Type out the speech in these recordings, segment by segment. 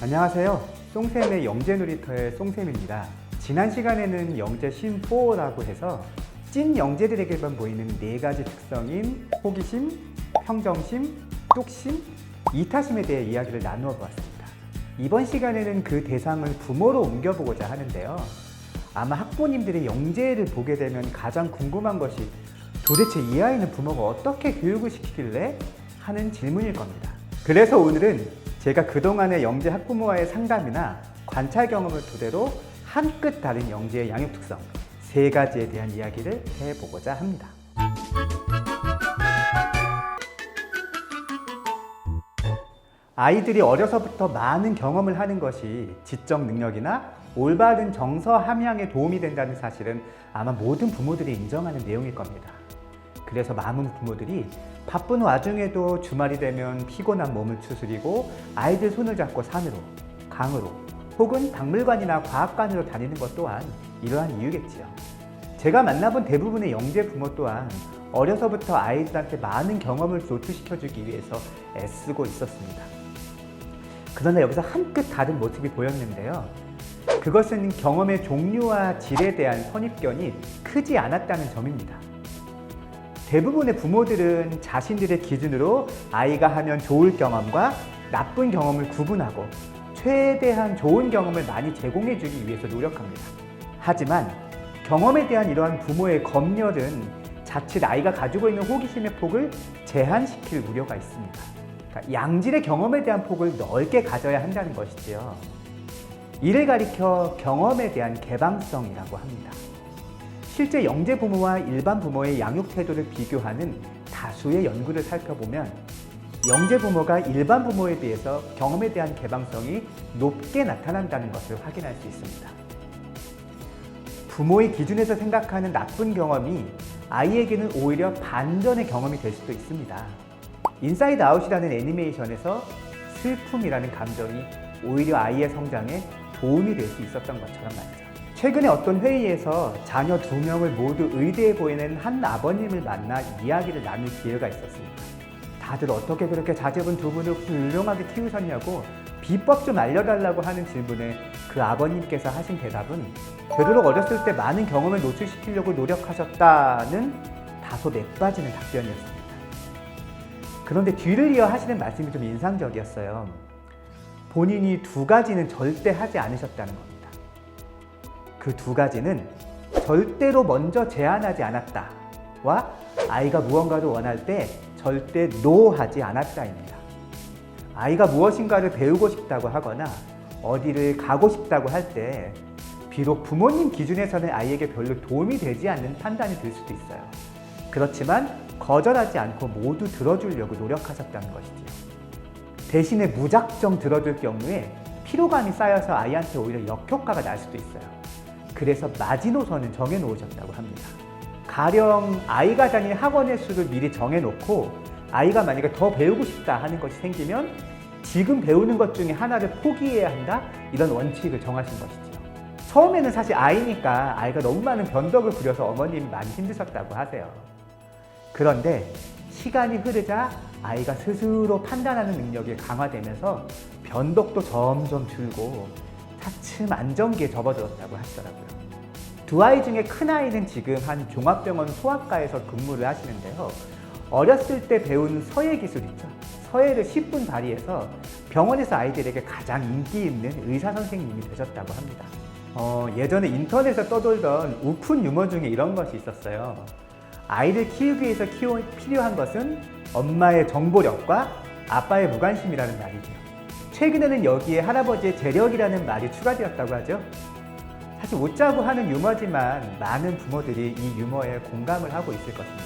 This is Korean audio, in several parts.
안녕하세요. 송쌤의 영재놀이터의 송쌤입니다. 지난 시간에는 영재 신4라고 해서 찐 영재들에게만 보이는 네 가지 특성인 호기심, 평정심, 뚝심, 이타심에 대해 이야기를 나누어 보았습니다. 이번 시간에는 그 대상을 부모로 옮겨보고자 하는데요. 아마 학부모님들이 영재를 보게 되면 가장 궁금한 것이 도대체 이 아이는 부모가 어떻게 교육을 시키길래 하는 질문일 겁니다. 그래서 오늘은 제가 그동안의 영재 학부모와의 상담이나 관찰 경험을 토대로 한 끗 다른 영재의 양육 특성 세 가지에 대한 이야기를 해보고자 합니다. 아이들이 어려서부터 많은 경험을 하는 것이 지적 능력이나 올바른 정서 함양에 도움이 된다는 사실은 아마 모든 부모들이 인정하는 내용일 겁니다. 그래서 많은 부모들이 바쁜 와중에도 주말이 되면 피곤한 몸을 추스리고 아이들 손을 잡고 산으로, 강으로, 혹은 박물관이나 과학관으로 다니는 것 또한 이러한 이유겠지요. 제가 만나본 대부분의 영재 부모 또한 어려서부터 아이들한테 많은 경험을 노출시켜주기 위해서 애쓰고 있었습니다. 그러나 여기서 한 끗 다른 모습이 보였는데요. 그것은 경험의 종류와 질에 대한 선입견이 크지 않았다는 점입니다. 대부분의 부모들은 자신들의 기준으로 아이가 하면 좋을 경험과 나쁜 경험을 구분하고 최대한 좋은 경험을 많이 제공해 주기 위해서 노력합니다. 하지만 경험에 대한 이러한 부모의 검열은 자칫 아이가 가지고 있는 호기심의 폭을 제한시킬 우려가 있습니다. 그러니까 양질의 경험에 대한 폭을 넓게 가져야 한다는 것이지요. 이를 가리켜 경험에 대한 개방성이라고 합니다. 실제 영재 부모와 일반 부모의 양육 태도를 비교하는 다수의 연구를 살펴보면 영재 부모가 일반 부모에 비해서 경험에 대한 개방성이 높게 나타난다는 것을 확인할 수 있습니다. 부모의 기준에서 생각하는 나쁜 경험이 아이에게는 오히려 반전의 경험이 될 수도 있습니다. 인사이드 아웃이라는 애니메이션에서 슬픔이라는 감정이 오히려 아이의 성장에 도움이 될 수 있었던 것처럼 말이죠. 최근에 어떤 회의에서 자녀 두 명을 모두 의대에 보이는 한 아버님을 만나 이야기를 나눌 기회가 있었습니다. 다들 어떻게 그렇게 자제분 두 분을 훌륭하게 키우셨냐고 비법 좀 알려달라고 하는 질문에 그 아버님께서 하신 대답은 되도록 어렸을 때 많은 경험을 노출시키려고 노력하셨다는 다소 맵빠지는 답변이었습니다. 그런데 뒤를 이어 하시는 말씀이 좀 인상적이었어요. 본인이 두 가지는 절대 하지 않으셨다는 겁니다. 그 두 가지는 절대로 먼저 제안하지 않았다와 아이가 무언가를 원할 때 절대 노 하지 않았다입니다. 아이가 무엇인가를 배우고 싶다고 하거나 어디를 가고 싶다고 할 때 비록 부모님 기준에서는 아이에게 별로 도움이 되지 않는 판단이 들 수도 있어요. 그렇지만 거절하지 않고 모두 들어주려고 노력하셨다는 것이지요. 대신에 무작정 들어줄 경우에 피로감이 쌓여서 아이한테 오히려 역효과가 날 수도 있어요. 그래서 마지노선은 정해놓으셨다고 합니다. 가령 아이가 다닐 학원의 수를 미리 정해놓고 아이가 만약에 더 배우고 싶다 하는 것이 생기면 지금 배우는 것 중에 하나를 포기해야 한다 이런 원칙을 정하신 것이죠. 처음에는 사실 아이니까 아이가 너무 많은 변덕을 부려서 어머님이 많이 힘드셨다고 하세요. 그런데 시간이 흐르자 아이가 스스로 판단하는 능력이 강화되면서 변덕도 점점 줄고 차츰 안정기에 접어들었다고 하시더라고요. 두 아이 중에 큰 아이는 지금 한 종합병원 소아과에서 근무를 하시는데요. 어렸을 때 배운 서예 기술 있죠. 서예를 10분 발휘해서 병원에서 아이들에게 가장 인기 있는 의사 선생님이 되셨다고 합니다. 어, 예전에 인터넷에 떠돌던 우픈 유머 중에 이런 것이 있었어요. 아이를 키우기 위해서 키워, 필요한 것은 엄마의 정보력과 아빠의 무관심이라는 말이죠. 최근에는 여기에 할아버지의 재력이라는 말이 추가되었다고 하죠. 사실 웃자고 하는 유머지만 많은 부모들이 이 유머에 공감을 하고 있을 것입니다.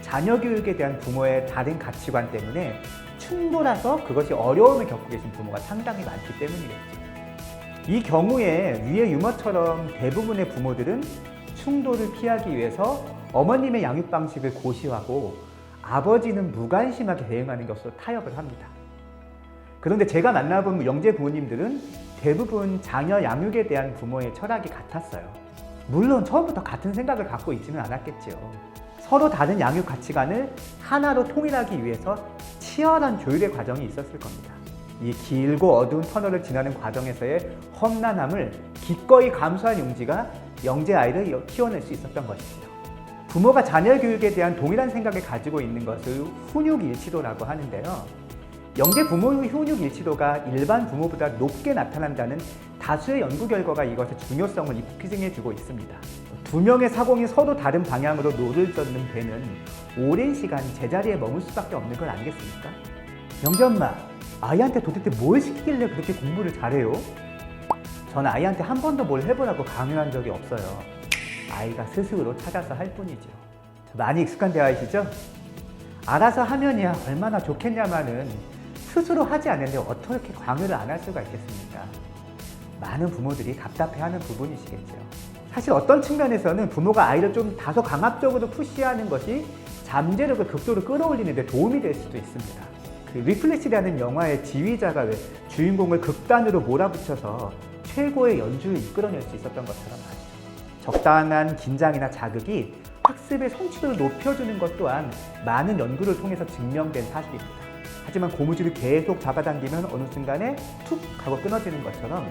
자녀 교육에 대한 부모의 다른 가치관 때문에 충돌해서 그것이 어려움을 겪고 계신 부모가 상당히 많기 때문이겠죠. 이 경우에 위의 유머처럼 대부분의 부모들은 충돌을 피하기 위해서 어머님의 양육 방식을 고시하고 아버지는 무관심하게 대응하는 것으로 타협을 합니다. 그런데 제가 만나본 영재 부모님들은 대부분 자녀 양육에 대한 부모의 철학이 같았어요. 물론 처음부터 같은 생각을 갖고 있지는 않았겠죠. 서로 다른 양육 가치관을 하나로 통일하기 위해서 치열한 조율의 과정이 있었을 겁니다. 이 길고 어두운 터널을 지나는 과정에서의 험난함을 기꺼이 감수한 용지가 영재 아이를 키워낼 수 있었던 것이죠. 부모가 자녀 교육에 대한 동일한 생각을 가지고 있는 것을 훈육 일치도라고 하는데요. 영재 부모의 훈육 일치도가 일반 부모보다 높게 나타난다는 다수의 연구 결과가 이것의 중요성을 입증해주고 있습니다. 두 명의 사공이 서로 다른 방향으로 노를 젓는 배는 오랜 시간 제자리에 머물 수밖에 없는 걸 아니겠습니까? 영재 엄마, 아이한테 도대체 뭘 시키길래 그렇게 공부를 잘해요? 저는 아이한테 한 번도 뭘 해보라고 강요한 적이 없어요. 아이가 스스로 찾아서 할 뿐이죠. 많이 익숙한 대화이시죠? 알아서 하면이야 얼마나 좋겠냐마는 스스로 하지 않는데 어떻게 강요를 안 할 수가 있겠습니까? 많은 부모들이 답답해하는 부분이시겠죠. 사실 어떤 측면에서는 부모가 아이를 좀 다소 강압적으로 푸시하는 것이 잠재력을 극도로 끌어올리는 데 도움이 될 수도 있습니다. 그 리플래시라는 영화의 지휘자가 왜 주인공을 극단으로 몰아붙여서 최고의 연주를 이끌어낼 수 있었던 것처럼 말이죠. 적당한 긴장이나 자극이 학습의 성취도를 높여주는 것 또한 많은 연구를 통해서 증명된 사실입니다. 하지만 고무줄을 계속 잡아당기면 어느 순간에 툭 하고 끊어지는 것처럼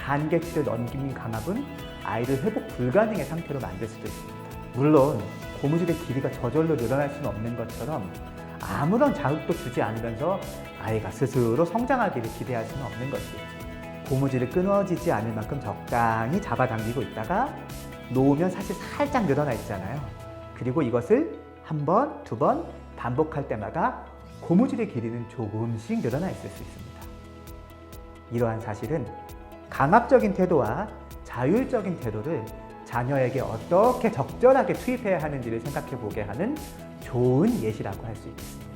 한계치를 넘긴 강압은 아이를 회복 불가능의 상태로 만들 수도 있습니다. 물론 고무줄의 길이가 저절로 늘어날 수는 없는 것처럼 아무런 자극도 주지 않으면서 아이가 스스로 성장하기를 기대할 수는 없는 것이죠. 고무줄이 끊어지지 않을 만큼 적당히 잡아당기고 있다가 놓으면 사실 살짝 늘어나 있잖아요. 그리고 이것을 한 번, 두 번 반복할 때마다 고무줄의 길이는 조금씩 늘어나 있을 수 있습니다. 이러한 사실은 강압적인 태도와 자율적인 태도를 자녀에게 어떻게 적절하게 투입해야 하는지를 생각해 보게 하는 좋은 예시라고 할 수 있겠습니다.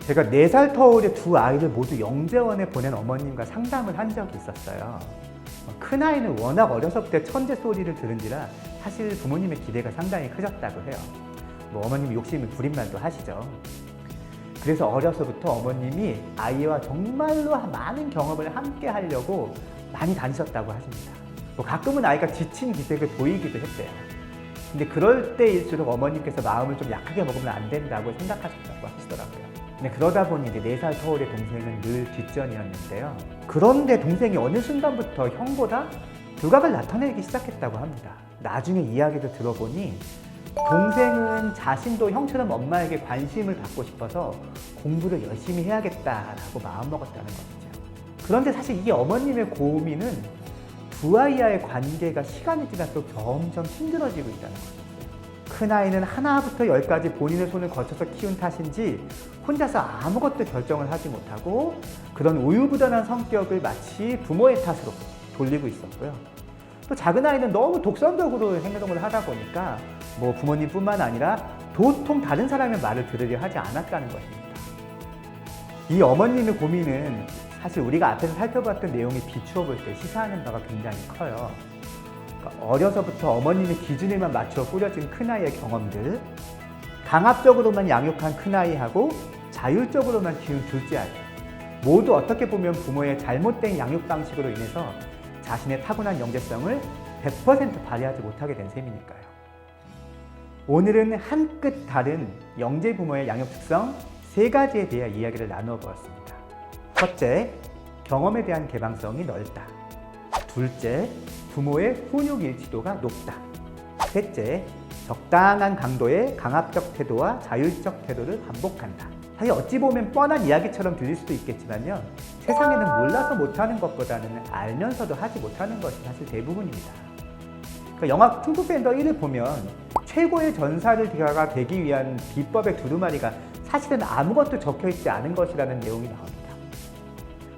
제가 4살 터울의 두 아이를 모두 영재원에 보낸 어머님과 상담을 한 적이 있었어요. 큰 아이는 워낙 어려서부터 천재 소리를 들은지라 사실 부모님의 기대가 상당히 크셨다고 해요. 뭐 어머님 욕심을 부린 말도 하시죠. 그래서 어려서부터 어머님이 아이와 정말로 많은 경험을 함께 하려고 많이 다니셨다고 하십니다. 뭐 가끔은 아이가 지친 기색을 보이기도 했대요. 근데 그럴 때일수록 어머님께서 마음을 좀 약하게 먹으면 안 된다고 생각하셨다고 하시더라고요. 근데 그러다 보니 이제 4살 터울의 동생은 늘 뒷전이었는데요. 그런데 동생이 어느 순간부터 형보다 두각을 나타내기 시작했다고 합니다. 나중에 이야기를 들어보니 동생은 자신도 형처럼 엄마에게 관심을 받고 싶어서 공부를 열심히 해야겠다라고 마음먹었다는 것이죠. 그런데 사실 이게 어머님의 고민은 두 아이와의 관계가 시간이 지날수록 점점 힘들어지고 있다는 거죠. 큰 아이는 하나부터 열까지 본인의 손을 거쳐서 키운 탓인지 혼자서 아무것도 결정을 하지 못하고 그런 우유부단한 성격을 마치 부모의 탓으로 돌리고 있었고요. 또 작은 아이는 너무 독선적으로 행동을 하다 보니까 뭐 부모님뿐만 아니라 도통 다른 사람의 말을 들으려 하지 않았다는 것입니다. 이 어머님의 고민은 사실 우리가 앞에서 살펴봤던 내용에 비추어 볼 때 시사하는 바가 굉장히 커요. 그러니까 어려서부터 어머님의 기준에만 맞춰 꾸려진 큰아이의 경험들, 강압적으로만 양육한 큰아이하고 자율적으로만 키운 둘째 아이, 모두 어떻게 보면 부모의 잘못된 양육 방식으로 인해서 자신의 타고난 영재성을 100% 발휘하지 못하게 된 셈이니까요. 오늘은 한 끗 다른 영재 부모의 양육 특성 세 가지에 대해 이야기를 나누어 보았습니다. 첫째, 경험에 대한 개방성이 넓다. 둘째, 부모의 훈육 일치도가 높다. 셋째, 적당한 강도의 강압적 태도와 자율적 태도를 반복한다. 사실 어찌 보면 뻔한 이야기처럼 들릴 수도 있겠지만요. 세상에는 몰라서 못하는 것보다는 알면서도 하지 못하는 것이 사실 대부분입니다. 그러니까 영화 쿵푸팬더 1을 보면 최고의 전사를 가 되기 위한 비법의 두루마리가 사실은 아무것도 적혀 있지 않은 것이라는 내용이 나옵니다.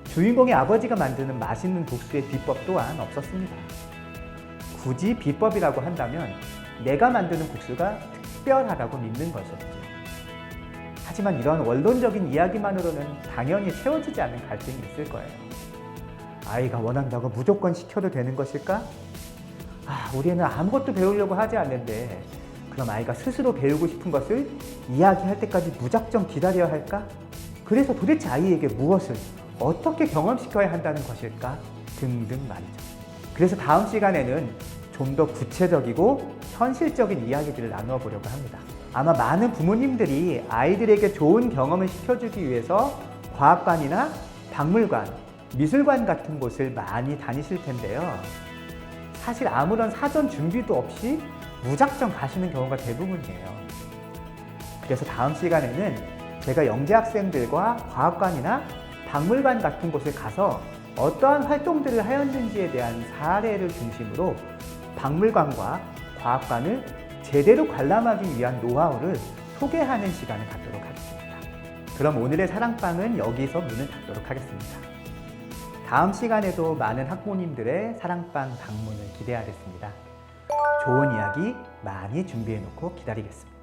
주인공의 아버지가 만드는 맛있는 국수의 비법 또한 없었습니다. 굳이 비법이라고 한다면 내가 만드는 국수가 특별하다고 믿는 것이었죠. 하지만 이런 원론적인 이야기만으로는 당연히 채워지지 않는 갈등이 있을 거예요. 아이가 원한다고 무조건 시켜도 되는 것일까? 아, 우리 애는 아무것도 배우려고 하지 않는데 그럼 아이가 스스로 배우고 싶은 것을 이야기할 때까지 무작정 기다려야 할까? 그래서 도대체 아이에게 무엇을 어떻게 경험시켜야 한다는 것일까? 등등 말이죠. 그래서 다음 시간에는 좀 더 구체적이고 현실적인 이야기들을 나누어 보려고 합니다. 아마 많은 부모님들이 아이들에게 좋은 경험을 시켜주기 위해서 과학관이나 박물관, 미술관 같은 곳을 많이 다니실 텐데요. 사실 아무런 사전 준비도 없이 무작정 가시는 경우가 대부분이에요. 그래서 다음 시간에는 제가 영재 학생들과 과학관이나 박물관 같은 곳을 가서 어떠한 활동들을 하였는지에 대한 사례를 중심으로 박물관과 과학관을 제대로 관람하기 위한 노하우를 소개하는 시간을 갖도록 하겠습니다. 그럼 오늘의 사랑방은 여기서 문을 닫도록 하겠습니다. 다음 시간에도 많은 학부모님들의 사랑방 방문을 기대하겠습니다. 좋은 이야기 많이 준비해 놓고 기다리겠습니다.